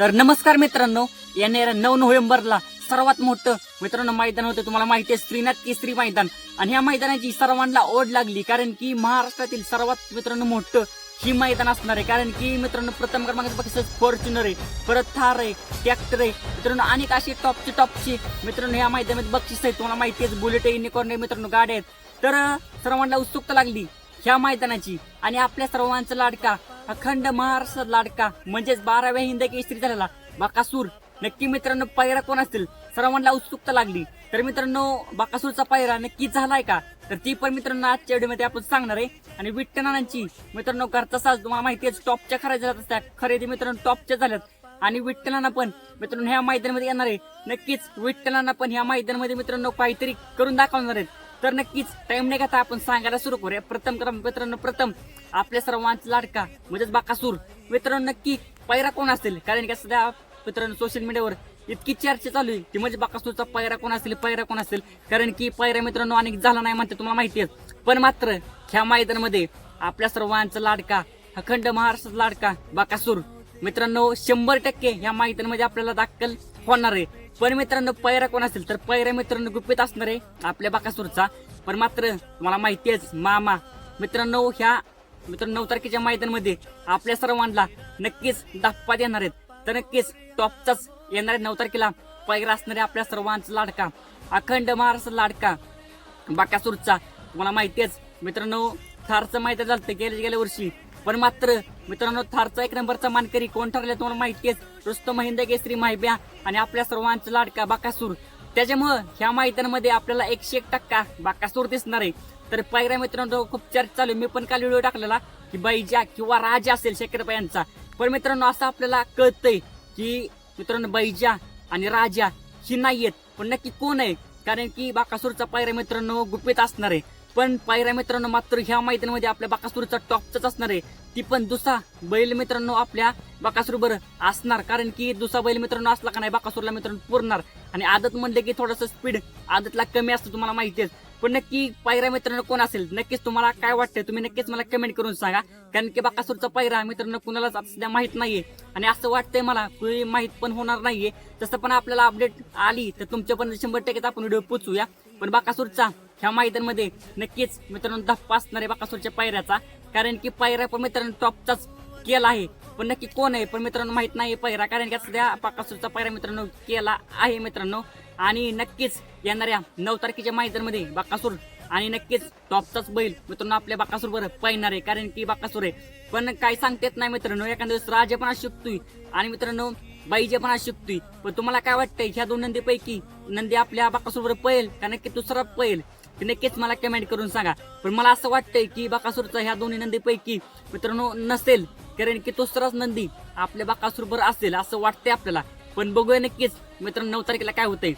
तर नमस्कार मित्रांनो येणाऱ्या नऊ नोव्हेंबरला सर्वात मोठं मित्रांनो मैदान होतं. तुम्हाला माहिती आहे श्रीनाथ केसरी मैदान. आणि ह्या मैदानाची सर्वांना ओढ लागली कारण की महाराष्ट्रातील सर्वात मित्रांनो मोठं ही मैदान असणार आहे. कारण की मित्रांनो प्रथम क्रमांकाचं फॉर्च्युनर आहे परत थार आहे ट्रॅक्टर आहे. मित्रांनो अनेक अशी टॉपची टॉपची मित्रांनो ह्या मैदानात बक्षीस आहे तुम्हाला माहिती आहे बुलेट आहे युनिकॉर्न आहे मित्रांनो गाड्या आहेत. तर सर्वांना उत्सुकता लागली. ह्या मैदानाची आणि आपल्या सर्वांचा लाडका अखंड महाराष्ट्र लाडका म्हणजेच बाराव्या हिंद केसरी झालेला बाकासूर. नक्की मित्रांनो पायरा कोण असतील? सर्वांना उत्सुकता लागली. तर मित्रांनो बाकासूरचा पायरा नक्की झालाय का? तर ती पण मित्रांनो आजच्या व्हिडिओमध्ये आपण सांगणार आहे. आणि विठ्ठलांची मित्रांनो घरचा साज तुम्हाला माहिती आहे टॉपच्या खरेदी झाल्यात असत्या खरेदी मित्रांनो टॉपच्या झाल्यात. आणि विठ्ठलांना पण मित्रांनो ह्या मैदानामध्ये येणार आहे. नक्कीच विठ्ठलांना पण ह्या मैदानामध्ये मित्रांनो काहीतरी करून दाखवणार आहेत. तर नक्कीच टाइम नाही घेता आपण सांगायला सुरू करूया. प्रथम क्रम मित्रांनो प्रथम आपल्या सर्वांचा लाडका म्हणजेच बाकासूर. मित्रांनो नक्की पायरा कोण असेल? कारण की सध्या मित्रांनो सोशल मीडियावर इतकी चर्चा चालू आहे की म्हणजे बाकासूरचा पायरा कोण असेल? पायरा कोण असेल? कारण की पैरा मित्रांनो अनेक झाला नाही म्हणते तुम्हाला माहिती आहे. पण मात्र ह्या मैदानामध्ये आपल्या सर्वांचा लाडका अखंड महाराष्ट्राचा लाडका बाकासूर. मित्रांनो शंभर टक्के ह्या मैदानामध्ये आपल्याला दाखल होणार आहे. पण मित्रांनो पैरा कोण असेल तर पैरा मित्रांनो गुपित असणार आहे आपल्या बाकासूरचा. पण मात्र तुम्हाला माहिती आहेच मामा मित्रांनो ह्या मित्रांनो नऊ तारखेच्या मैदानामध्ये आपल्या सर्वांना नक्कीच दाप्पा देणार आहेत. तर नक्कीच टॉपचाच येणार आहे नऊ तारखेला पैरा असणारे आपल्या सर्वांचा लाडका अखंड महाराष्ट्र लाडका बाकासूरचा. तुम्हाला माहिती आहेच मित्रांनो थारचं मैदान झालं गेल्या गेल्या वर्षी. पण मात्र मित्रांनो थारचा एक नंबरचा मानकरी कोण ठरले तुम्हाला माहिती आहे? रुस्तम महिंद केसरी माहिब्या आणि आपल्या सर्वांचा लाडका बाकासूर. त्याच्यामुळं ह्या मैदानामध्ये आपल्याला एकशे एक टक्का बाकासूर दिसणार आहे. तर पायऱ्या मित्रांनो खूप चर्चा चालू आहे. मी पण काल व्हिडिओ टाकलेला की बैजा किंवा राजा असेल शेखरपा यांचा. पण मित्रांनो असं आपल्याला कळतंय की मित्रांनो बैजा आणि राजा ही नाही आहेत पण नक्की कोण आहे? कारण की बाकासूरचा पायऱ्या मित्रांनो गुपित असणार आहे. पण पायऱ्या मित्रांनो मात्र ह्या मैदानामध्ये आपल्या बाकासूरचा टॉपचाच असणार आहे. ती पण दुसरा बैल मित्रांनो आपल्या बाकासूर बरं असणार. कारण की दुसरा बैल मित्रांनो असला का नाही बाकासूरला मित्रांनो पुरणार. आणि आदत म्हणलं की थोडस स्पीड आदतला कमी असतं तुम्हाला माहिती आहे. पण नक्की पायरा मित्रांनो कोण असेल? नक्कीच तुम्हाला काय वाटतंय? तुम्ही नक्कीच मला कमेंट करून सांगा. कारण की बाकासूरचा पायरा मित्रांनो कुणालाच सध्या माहीत नाहीये. आणि असं वाटतंय मला कुणी माहीत पण होणार नाहीये. तसं पण आपल्याला अपडेट आली तर तुमच्या पण शंभर टक्के आपण व्हिडिओ पोचूया पण बाकासूरचा ह्या मैदानमध्ये नक्कीच मित्रांनो धप्पा असणार आहे बाकासूरच्या पायऱ्याचा. कारण की पायऱ्या पण मित्रांनो टॉपचाच केला आहे. पण नक्की कोण आहे? पण मित्रांनो माहीत नाही पायरा कारण की सध्या बाकासूरचा पायरा मित्रांनो केला आहे मित्रांनो. आणि नक्कीच येणाऱ्या नऊ तारखेच्या मैदानमध्ये बाकासूर आणि नक्कीच टॉपचाच बैल मित्रांनो आपल्या बाकासूर बरं पाहणार आहे. कारण की बाकासूर आहे. पण काही सांगता येत नाही मित्रांनो. एखाद्या दिवस राजे पण शिकतोय. आणि मित्रांनो बाईजे पण असू पण तुम्हाला काय वाटतंय? ह्या दोन नंदीपैकी नंदी आपल्या बाकासूर बरं पळेल का नक्की दुसरा पळेल? ते नक्कीच मला कमेंट करून सांगा. पण मला असं वाटतंय की बाकासूरचा ह्या दोन्ही नंदीपैकी मित्रांनो नसेल कारण की दुसराच नंदी आपल्या बाकासूर बरं असेल असं वाटतंय आपल्याला. पण बघूया नक्कीच मित्रांनो नऊ तारखेला काय होतंय.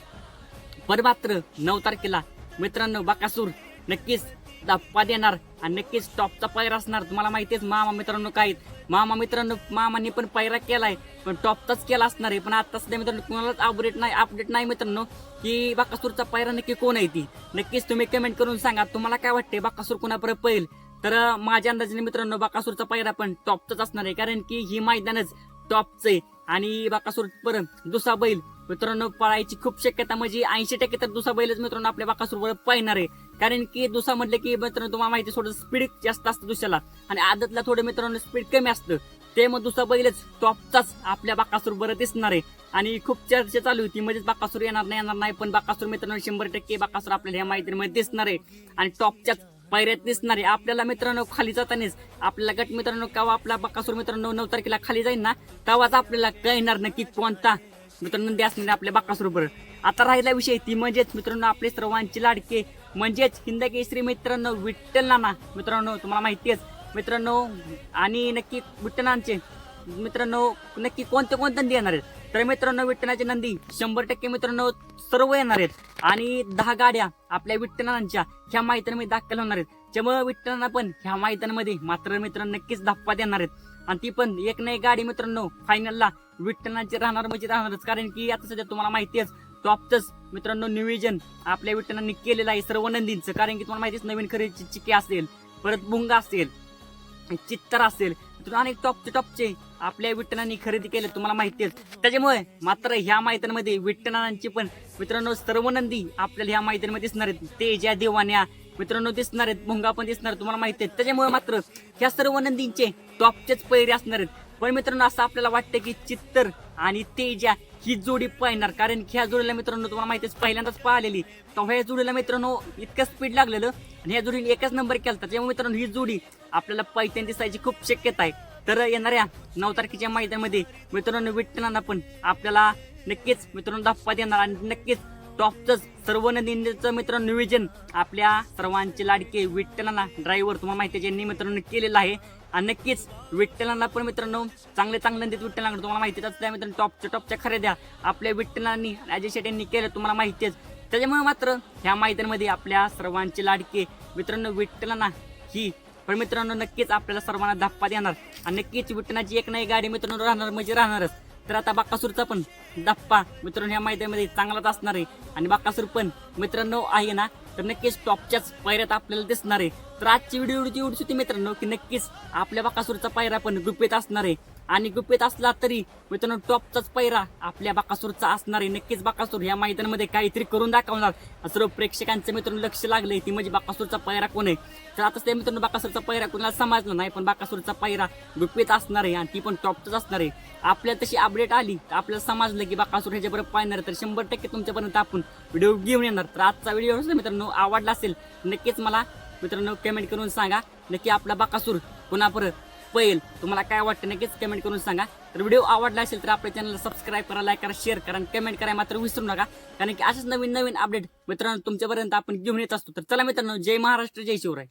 पण मात्र नऊ तारखेला मित्रांनो बाकासूर नक्कीच धप्पा देणार आणि नक्कीच टॉपचा पायरा असणार. तुम्हाला माहितीच मामा मित्रांनो काय मामा मित्रांनो मामाने पण पायरा केलाय पण टॉपचाच केला असणार आहे. पण आता सध्या मित्रांनो कोणालाच अपडेट नाही अपडेट नाही मित्रांनो की बाकासूरचा पायरा नक्की कोण आहे ती? नक्कीच तुम्ही कमेंट करून सांगा. तुम्हाला काय वाटते बाकासूर कोणापर्यंत पळेल? तर माझ्या अंदाजाने मित्रांनो बाकासूरचा पायरा पण टॉपचाच असणार आहे. कारण की ही मैदानच टॉपचं आहे. आणि बाकासूर परत दुसरा बैल मित्रांनो पळायची खूप शक्यता म्हणजे ऐंशी टक्के तर दुसरा बैलच मित्रांनो आपल्या बाकासूर पळणार आहे. कारण की दुसरा म्हटलं की मित्रांनो तुम्हाला माहिती थोडं स्पीड जास्त असतं दुसऱ्याला. आणि आदतला थोडं मित्रांनो स्पीड कमी असतं. ते मग दुसरा बैलच टॉपचाच आपल्या बाकासूर बरं दिसणार आहे. आणि खूप चर्चा चालू होती म्हणजेच बाकासूर येणार नाही येणार नाही पण बाकासूर मित्रांनो शंभर टक्के बाकासूर आपल्याला ह्या मैत्रीमध्ये दिसणार आहे. आणि टॉपच्याच पायऱ्यात दिसणार आहे. आपल्याला मित्रांनो खाली जातानाच आपल्याला गट मित्रांनो केव्हा आपला बकासूर मित्रांनो नऊ तारखेला खाली जाईल ना तेव्हाच आपल्याला कळणार नक्की कोणता मित्रांनो नंदी असणार आपल्या बाकासरोबर आता राहिला विषय ती म्हणजेच मित्रांनो आपले सर्वांची लाडके म्हणजेच हिंद केसरी मित्रांनो विठ्ठल नाना. मित्रांनो तुम्हाला माहितीच मित्रांनो आणि नक्की विठ्ठलांचे मित्रांनो नक्की कोणते कोणते नंदी येणार आहेत? तर मित्रांनो विठ्ठलाचे नंदी शंभर टक्के मित्रांनो सर्व येणार आहेत. आणि दहा गाड्या आपल्या विठ्ठलांच्या ह्या मैदानामध्ये दाखल होणार आहेत. त्यामुळे विठ्ठलांना पण ह्या मैदानामध्ये मात्र मित्रांनो नक्कीच धप्पा देणार आहेत. आणि ती पण एक नाही गाडी मित्रांनो फायनलला विठ्ठलांची राहणार म्हणजे राहणारच. कारण की आता सध्या तुम्हाला माहिती आहे टॉपच मित्रांनो नियोजन आपल्या विठ्ठलांनी केलेलं आहे सर्व नंदींचं. कारण की तुम्हाला माहितीच नवीन खरेदीची चिके असेल परत मुंगा असेल चित्तर असेल अनेक टॉपचे टॉपचे आपल्या विठ्ठलांनी खरेदी केले तुम्हाला माहिती आहे त्याच्यामुळे मात्र ह्या मैदानामध्ये विठ्ठलांची पण मित्रांनो सर्व नंदी आपल्याला ह्या मैदानामध्ये दिसणार आहेत. ते ज्या देवान्या मित्रांनो दिसणार आहेत भुंगा पण दिसणार तुम्हाला माहिती आहे. त्याच्यामुळे मात्र ह्या सर्व नंदींचे टॉपचेच पैरे असणार आहेत. पण मित्रांनो असं आपल्याला वाटतं की चित्तर आणि तेजा ही जोडी पाहणार. कारण की ह्या जोडीला मित्रांनो तुम्हाला माहितीच पहिल्यांदाच पाहिलेली. तेव्हा ह्या जोडीला मित्रांनो इतकं स्पीड लागलेलं आणि ह्या जोडीने एकच नंबर केला त्याच्यामुळे मित्रांनो ही जोडी आपल्याला पैठण दिसायची खूप शक्यता आहे. तर येणाऱ्या नऊ तारखेच्या मैदानामध्ये मित्रांनो विठ्ठलांना पण आपल्याला नक्कीच मित्रांनो धप्पा देणार आणि नक्कीच टॉपचं सर्व नदींचं मित्रांनो नियोजन आपल्या सर्वांचे लाडके विठ्ठलांना ड्रायव्हर तुम्हाला माहिती आहे ज्यांनी मित्रांनो केलेलं आहे. आणि नक्कीच विठ्ठलांना पण मित्रांनो चांगले चांगले नदीत विठ्ठलांकडे तुम्हाला माहितीच त्या मित्रांनो टॉपच्या टॉपच्या खरेद्या आपल्या विठ्ठलांनी अजय शेट यांनी केलं तुम्हाला माहितीच त्याच्यामुळे मात्र ह्या मैदानामध्ये आपल्या सर्वांचे लाडके मित्रांनो विठ्ठलांना ही पण मित्रांनो नक्कीच आपल्याला सर्वांना धप्पा देणार. आणि नक्कीच विठ्ठलाची एक नाही गाडी मित्रांनो राहणार म्हणजे राहणारच. तर आता बाकासूरचा पण धप्पा मित्रांनो ह्या मैदानामध्ये चांगलाच असणार आहे. आणि बाकासूर पण मित्रांनो आहे ना तर नक्कीच टॉपच्याच पायऱ्यात आपल्याला दिसणार आहे. तर आजची व्हिडिओ एवढी एवढीच होती मित्रांनो की नक्कीच आपल्या बाकासूरचा पायरा पण गुप्पेत असणार आहे. आणि गुप्पेत असला तरी मित्रांनो टॉपचाच पैरा आपल्या बाकासूरचा असणार आहे. नक्कीच बाकासूर या मैदानामध्ये काहीतरी करून दाखवणार. सर्व प्रेक्षकांचं मित्रांनो लक्ष लागलंय ती म्हणजे बाकासूरचा पैरा कोण आहे? तर आता ते मित्रांनो बाकासूरचा पैरा कोणाला समजला नाही पण बाकासूरचा पैरा गुप्पेत असणार आहे आणि ती पण टॉपचाच असणार आहे. आपल्याला तशी अपडेट आली तर आपल्याला समजलं की बाकासूर ह्याच्याबरोबर पाहणार तर शंभर टक्के तुमच्यापर्यंत आपण व्हिडिओ घेऊन येणार. तर आजचा व्हिडिओ मित्रांनो आवडला असेल नक्कीच मला मित्रांनो कमेंट करून सांगा. नक्की आपला बाकासूर पुन्हा पैल तुम्हाला काय वाटतं नक्कीच कमेंट करून सांगा. तर व्हिडिओ आवडला असेल तर आपल्या चॅनलला सबस्क्राईब करा लाईक करा शेअर करा आणि कमेंट करा मात्र विसरू नका. कारण की असेच नवीन नवीन अपडेट मित्रांनो तुमच्यापर्यंत आपण घेऊन येत असतो. तर चला मित्रांनो जय महाराष्ट्र जय शिवराय.